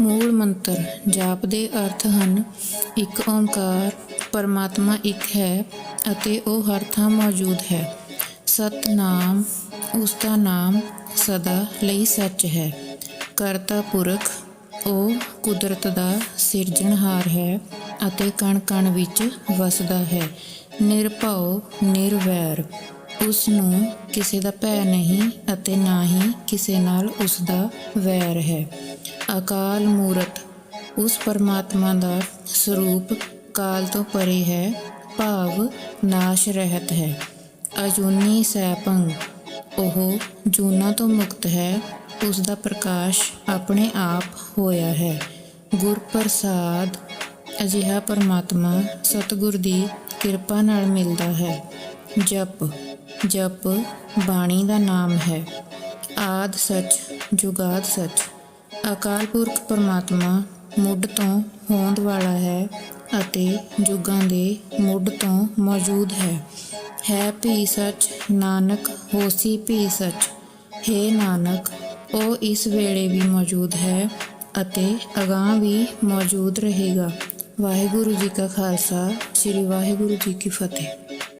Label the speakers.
Speaker 1: ਮੂਲ ਮੰਤਰ ਜਾਪ ਦੇ ਅਰਥ ਹਨ, ਇੱਕ ਓੰਕਾਰ, ਪਰਮਾਤਮਾ ਇੱਕ ਹੈ ਅਤੇ ਉਹ ਹਰ ਥਾਂ ਮੌਜੂਦ ਹੈ। ਸਤਨਾਮ ਉਸ ਦਾ ਨਾਮ ਸਦਾ ਲਈ ਸੱਚ ਹੈ। ਕਰਤਾ ਪੁਰਖ, ਉਹ ਕੁਦਰਤ ਦਾ ਸਿਰਜਣਹਾਰ ਹੈ ਅਤੇ ਕਣ ਕਣ ਵਿੱਚ ਵਸਦਾ ਹੈ। ਨਿਰਭਉ, ਨਿਰਵੈਰ। ਉਸ ਨੂੰ ਕਿਸੇ ਦਾ ਭੈ ਨਹੀਂ ਅਤੇ ਨਾ ਹੀ ਕਿਸੇ ਨਾਲ ਉਸ ਦਾ ਵੈਰ ਹੈ। ਅਕਾਲ ਮੂਰਤ, ਉਸ ਪਰਮਾਤਮਾ ਦਾ ਸਰੂਪ ਕਾਲ ਤੋਂ ਪਰੇ ਹੈ, ਭਾਵ ਨਾਸ਼ ਰਹਿਤ ਹੈ। ਅਜੂਨੀ ਸੈਪੰਗ ਉਹ ਜੂਨਾ ਤੋਂ ਮੁਕਤ ਹੈ ਉਸ ਦਾ ਪ੍ਰਕਾਸ਼ ਆਪਣੇ ਆਪ ਹੋਇਆ ਹੈ। ਗੁਰ ਪ੍ਰਸਾਦ ਅਜਿਹਾ ਪਰਮਾਤਮਾ ਸਤਿਗੁਰ ਦੀ ਕਿਰਪਾ ਨਾਲ ਮਿਲਦਾ ਹੈ। ਜਪ ਜਪ ਬਾਣੀ ਦਾ ਨਾਮ ਹੈ। ਆਦ ਸੱਚ, ਜੁਗਾਦ ਸੱਚ। ਅਕਾਲ ਪੁਰਖ ਪਰਮਾਤਮਾ ਮੁੱਢ ਤੋਂ ਹੋਂਦ ਵਾਲਾ ਹੈ ਅਤੇ ਜੁਗਾਂ ਦੇ ਮੁੱਢ ਤੋਂ ਮੌਜੂਦ ਹੈ। ਹੈ ਭੀ ਸੱਚ, ਨਾਨਕ, ਹੋਸੀ ਭੀ ਸੱਚ। ਹੈ ਨਾਨਕ, ਉਹ ਇਸ ਵੇਲੇ ਵੀ ਮੌਜੂਦ ਹੈ ਅਤੇ ਅਗਾਂਹ ਵੀ ਮੌਜੂਦ ਰਹੇਗਾ। ਵਾਹਿਗੁਰੂ ਜੀ ਕਾ ਖਾਲਸਾ, ਸ੍ਰੀ ਵਾਹਿਗੁਰੂ ਜੀ ਕੀ ਫਤਿਹ।